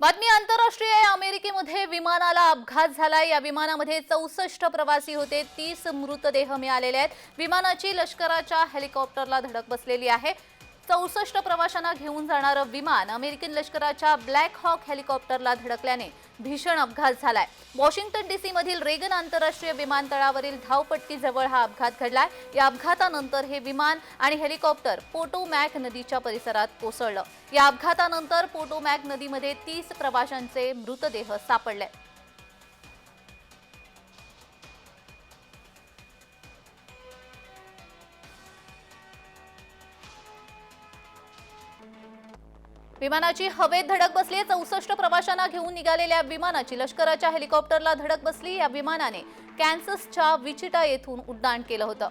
बातमी आंतरराष्ट्रीय अमेरिकेमध्ये विमानाला अपघात झाला या विमानामध्ये चौसष्ट प्रवासी होते. तीस मृतदेह मिळालेले आहेत. विमानाची लष्कराच्या हेलिकॉप्टरला धडक बसलेली आहे. चौसष्ट प्रवाशांना घेऊन जाणारं विमान अमेरिकन लष्कराच्या ब्लॅक हॉक हेलिकॉप्टरला धडकल्याने भीषण अपघात झालाय. वॉशिंग्टन डीसी मधील रेगन आंतरराष्ट्रीय विमानतळावरील धावपट्टीजवळ हा अपघात घडलाय. या अपघातानंतर हे विमान आणि हेलिकॉप्टर पोटोमॅक नदीच्या परिसरात कोसळलं. या अपघातानंतर पोटोमॅक नदीमध्ये तीस प्रवाशांचे मृतदेह सापडले. विमानाची हवेत धडक बसली चौसष्ट प्रवाशांना घेऊन निघालेल्या विमानाची लष्कराच्या हेलिकॉप्टरला धडक बसली. या विमानाने कॅन्ससच्या विचिटा येथून उड्डाण केलं होतं.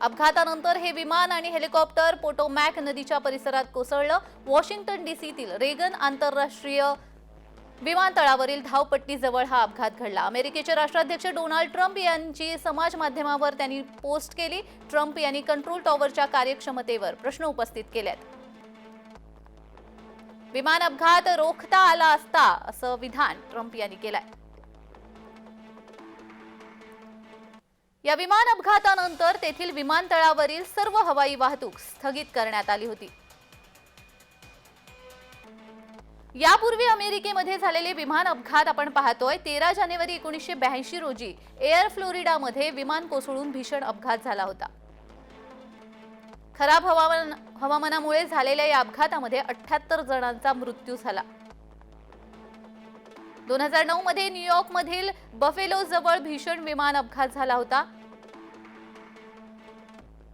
अपघातानंतर हे विमान आणि हेलिकॉप्टर पोटोमॅक नदीच्या परिसरात कोसळलं. वॉशिंग्टन डीसीतील रेगन आंतरराष्ट्रीय विमानतळावरील धावपट्टीजवळ हा अपघात घडला. अमेरिकेचे राष्ट्राध्यक्ष डोनाल्ड ट्रम्प यांची समाज माध्यमावर त्यांनी पोस्ट केली. ट्रम्प यांनी कंट्रोल टॉवरच्या कार्यक्षमतेवर प्रश्न उपस्थित केलेत. विमान अपघात रोखता आला असता असं विधान ट्रम्प यांनी केलंय. या विमान अपघातानंतर तेथील विमानतळावरील सर्व हवाई वाहतूक स्थगित करण्यात आली होती. यापूर्वी अमेरिकेमध्ये झालेले विमान अपघात आपण पाहतोय तेरा जानेवारी एकोणीसशे ब्याऐंशी रोजी एअर फ्लोरिडामध्ये विमान कोसळून भीषण अपघात झाला होता. खराब हवामान हवामानामुळे झालेल्या या अपघातामध्ये अठ्याहत्तर जणांचा मृत्यू झाला. दोन हजार नऊ मध्ये न्यूयॉर्क मधील बफेलो जवळ भीषण विमान अपघात झाला होता.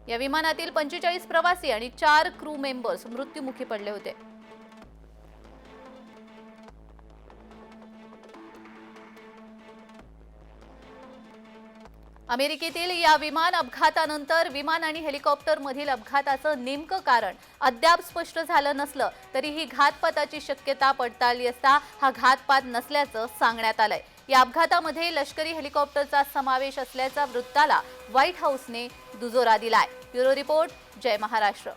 या विमानातील पंचेचाळीस प्रवासी आणि चार क्रू मेंबर्स मृत्युमुखी पडले होते. अमेरिकेतील या विमान अपघातानंतर विमान आणि हेलिकॉप्टरमधील अपघाताचं नेमकं कारण अद्याप स्पष्ट झालं नसलं तरीही घातपाताची शक्यता पडताळली असता हा घातपात नसल्याचं सांगण्यात आलंय. या अपघातामध्ये लष्करी हेलिकॉप्टरचा समावेश असल्याच्या वृत्ताला व्हाईट हाऊसने दुजोरा दिलाय. ब्युरो रिपोर्ट जय महाराष्ट्र.